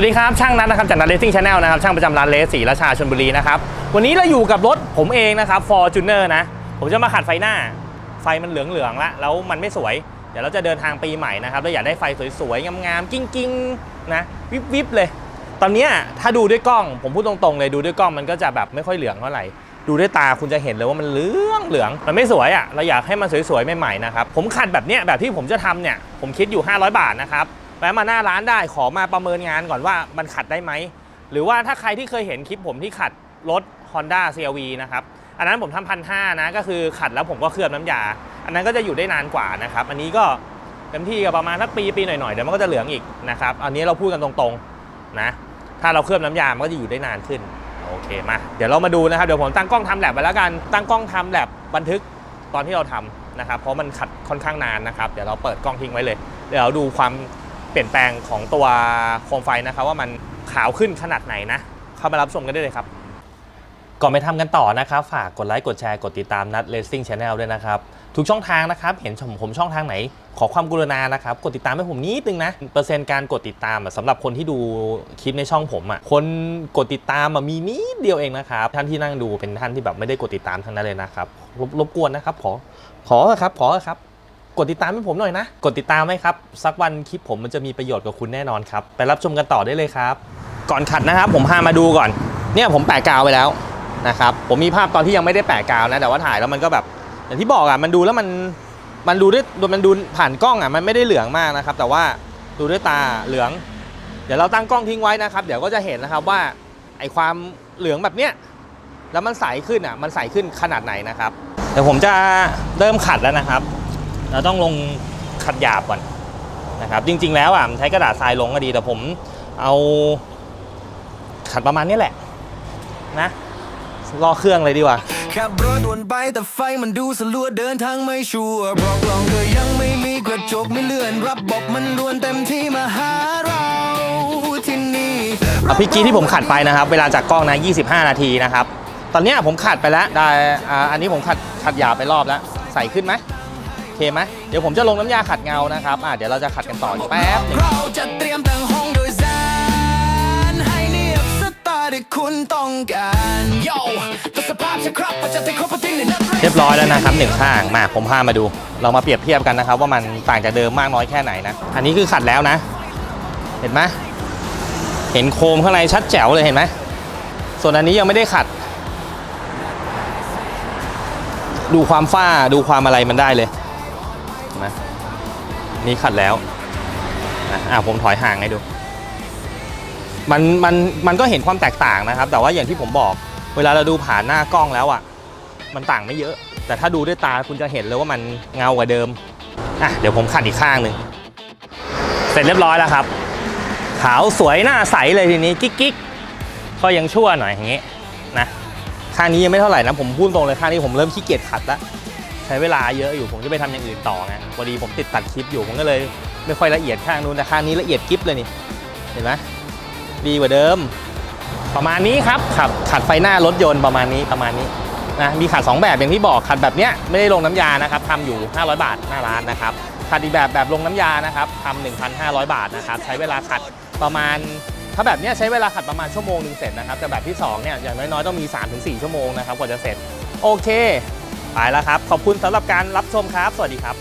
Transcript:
วัสดีครับช่างนัทนะครับจากนัทเลสซิ่งชาแนลนะครับช่างประจำร้านเลสสีราชาชลบุรีนะครับวันนี้เราอยู่กับรถผมเองนะครับ Fortuner นะผมจะมาขัดไฟหน้า ไฟมันเหลืองๆละแล้วมันไม่สวย เดี๋ยวเราจะเดินทางปีใหม่นะครับเราอยากได้ไฟสวยๆงามๆกิ้งๆนะวิบๆเลย ตอนนี้ถ้าดูด้วยกล้อง ผมพูดตรงๆเลยดูด้วยกล้องมันก็จะแบบไม่ค่อยเหลืองเท่าไหร่ดูด้วยตาคุณจะเห็นเลยว่ามันเหลืองเหลืองมันไม่สวยอะเราอยากให้มันสวยๆใหม่ๆนะครับผมขัดแบบเนี้ยแบบที่ผมจะทำเนี่ยผมคิดอยู่ 500 บาทนะครับ แวะมาหน้าร้านได้ขอมาประเมินงานก่อนว่ามันขัดได้ไหม หรือว่าถ้าใครที่เคยเห็นคลิปผมที่ขัดรถ Honda CRV นะครับ อันนั้นผมทำพันห้านะก็คือขัดแล้วผมก็เคลือบน้ำยา อันนั้นก็จะอยู่ได้นานกว่านะครับ อันนี้ก็เต็มที่ก็ประมาณสักปีปีหน่อยๆเดี๋ยวมันก็จะเหลืองอีกนะครับ อันนี้เราพูดกันตรงๆนะ ถ้าเราเคลือบน้ำยา มันก็จะอยู่ได้นานขึ้นโอเคมา เดี๋ยวเรามาดูนะครับ เดี๋ยวผมตั้งกล้องทำแลบไปแล้วกัน ตั้งกล้องทำแลบบันทึกตอนที่เราทำนะครับ เพราะมันขัดค่อนข้างนานนะครับ เดี๋ยวเราเปิดกล้องทิ้งไว้เลย เดี๋ยวเราดูความ เปลี่ยนแปลงของตัวโคมไฟนะครับว่ามันขาวขึ้นขนาดไหนนะ เข้ามารับชมกันได้เลยครับ ก่อนไปทำกันต่อนะครับ ฝากกดไลค์กดแชร์กดติดตามนัด Racing Channel ด้วยนะครับ ทุกช่องทางนะครับ เห็นชมผมช่องทางไหน ขอความกรุณานะครับ กดติดตามให้ผมนิดนึงนะ เปอร์เซ็นต์การกดติดตามสำหรับคนที่ดูคลิปในช่องผมอะคนกดติดตามมีนิดเดียวเองนะครับท่านที่นั่งดูเป็นท่านที่แบบไม่ได้กดติดตามทั้งนั้นเลยนะครับรบรบกวนนะครับขอขอครับขอครับ กดติดตามให้ผมหน่อยนะ กดติดตามไหมครับ สักวันคลิปผมมันจะมีประโยชน์กับคุณแน่นอนครับ ไปรับชมกันต่อได้เลยครับ ก่อนขัดนะครับ ผมพามาดูก่อน เนี่ยผมแปะกาวไปแล้วนะครับ ผมมีภาพตอนที่ยังไม่ได้แปะกาวนะ แต่ว่าถ่ายแล้วมันก็แบบ อย่างที่บอกอะ มันดูแล้วมัน มันดูด้วยมันดูผ่านกล้องอะ มันไม่ได้เหลืองมากนะครับ แต่ว่าดูด้วยตาเหลือง เดี๋ยวเราตั้งกล้องทิ้งไว้นะครับ เดี๋ยวก็จะเห็นนะครับว่า ไอความเหลืองแบบเนี้ย แล้วมันใสขึ้นอะ มันใสขึ้นขนาดไหนนะครับ เดี๋ยวผมจะเริ่มขัดแล้วนะครับ เราต้องลงขัดหยาบก่อนนะครับ จริง ๆ แล้วอะใช้กระดาษทรายลงก็ดีแต่ผมเอาขัดประมาณนี้แหละ นะรอเครื่องเลยดีกว่าขับรถวนไปแต่ไฟมันดูสลัวเดินทางไม่ชัวร์บอกลองก็ยังไม่มีกระจกไม่เลื่อนระบบมันรวนเต็มที่มาหาเราที่นี่เอาพี่กี้ที่ผมขัดไปนะครับ เวลาจากกล้องนะ 25 นาทีนะครับ ตอนเนี้ยผมขัดไปแล้วได้อ่าอันนี้ผมขัดขัดหยาบไปรอบแล้ว ใส่ขึ้นไหมโอ เคไหมเดี๋ยวผมจะลงน้ำยาขัดเงานะครับอ่าเดี๋ยวเราจะขัดกันต่ออีกแป๊บหนึงเราจะเตรียมตั้งห้องโดยสารให้เนียบสไตล์ที่คุณต้องการโย่แต่สภาพจะครับมันจะติดครบทิ้งในนัดแรกเรียบร้อยแล้วนะครับหนึ่งข้างมาผมพามาดู เรามาเปรียบเทียบกันนะครับ ว่ามันต่างจากเดิมมากน้อยแค่ไหนนะอันนี้คือขัดแล้วนะ เห็นไหมเห็นโคมข้างในชัดแจ๋วเลยเห็นไหมส่วนอันนี้ยังไม่ได้ขัด ดูความฝ้าดูความอะไรมันได้เลยเห็ นไหมนี่ขัดแล้วนะอะผมถอยห่างให้ดู มันมันมันก็เห็นความแตกต่างนะครับ แต่ว่าอย่างที่ผมบอก เวลาเราดูผ่านหน้ากล้องแล้วอะ มันต่างไม่เยอะ แต่ถ้าดูด้วยตาคุณจะเห็นเลยว่ามันเงากว่าเดิมอะเดี๋ยวผมขัดอีกข้างหนึ่งเสร็จเรียบร้อยแล้วครับ ขาวสวยหน้าใสเลยทีนี้กิ๊กกิ๊กก็ยังชั่วหน่อยอย่างงี้นะข้างนี้ยังไม่เท่าไหร่นะผมพูดตรงเลยข้างนี้ผมเริ่มขี้เกียจขัดแล้ว ใช้เวลาเยอะอยู่ผมจะไปทำอย่างอื่นต่อไงพอดีผมติดตัดคลิปอยู่ผมก็เลยไม่ค่อยละเอียดข้างนู้นแต่ข้างนี้ละเอียดกิ๊บเลยนี่เห็นไหมดีกว่าเดิม ประมาณนี้ครับขัดขัดไฟหน้ารถยนต์ประมาณนี้ประมาณนี้นะมีขัด 2 แบบอย่างที่บอกขัดแบบเนี้ยไม่ได้ลงน้ำยานะครับทำอยู่ 500 บาทหน้าร้านนะครับขัดอีกแบบแบบลงน้ำยานะครับทำ1,500 บาทนะครับใช้เวลาขัดประมาณถ้าแบบเนี้ยใช้เวลาขัดประมาณชั่วโมงหนึ่งเสร็จนะครับแต่แบบที่2เนี่ยอย่างน้อยๆต้องมี 3-4 ชั่วโมงนะครับกว่าจะเสร็จโอเค ไปแล้วครับ ขอบคุณสำหรับการรับชมครับ สวัสดีครับ